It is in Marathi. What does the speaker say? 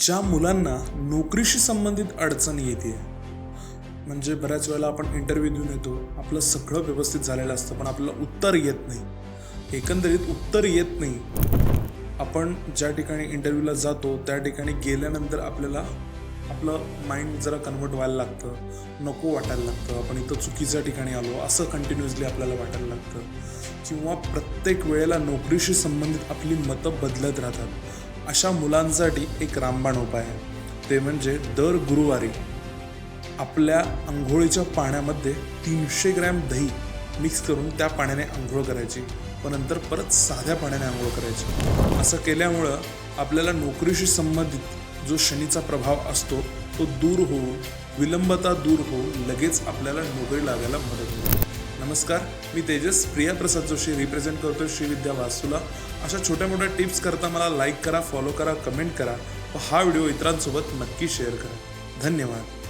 ज्या मुलांना नोकरीशी संबंधित अडचण येते म्हणजे बऱ्याच वेळेला आपण इंटरव्ह्यू देऊन येतो आपलं सगळं व्यवस्थित झालेलं असतं पण आपल्याला उत्तर येत नाही. एकंदरीत उत्तर येत नाही. आपण ज्या ठिकाणी इंटरव्ह्यूला जातो त्या ठिकाणी गेल्यानंतर आपल्याला आपलं माइंड जरा कन्वर्ट व्हायला लागतं. नको वाटायला लागतं. आपण इथं चुकीच्या ठिकाणी आलो असं कंटिन्युअसली आपल्याला वाटायला लागतं. किंवा प्रत्येक वेळेला नोकरीशी संबंधित आपली मतं बदलत राहतात. अशा मुलांसाठी एक रामबाण उपाय आहे. ते म्हणजे दर गुरुवारी आपल्या आंघोळीच्या पाण्यामध्ये तीनशे ग्रॅम दही मिक्स करून त्या पाण्याने आंघोळ करायची. व नंतर परत साध्या पाण्याने आंघोळ करायची. असं केल्यामुळं आपल्याला नोकरीशी संबंधित जो शनीचा प्रभाव असतो तो दूर होऊन विलंबता दूर होऊन लगेच आपल्याला नोकरी लागायला मदत होते नमस्कार मी तेजस. प्रिया प्रसाद जोशी रिप्रेझेंट करतो श्रीविद्या वासूला. अशा छोट्या मोठ्या टिप्स करता मला लाईक करा फॉलो करा कमेंट करा. व हा व्हिडिओ इतरांसोबत नक्की शेअर करा. धन्यवाद.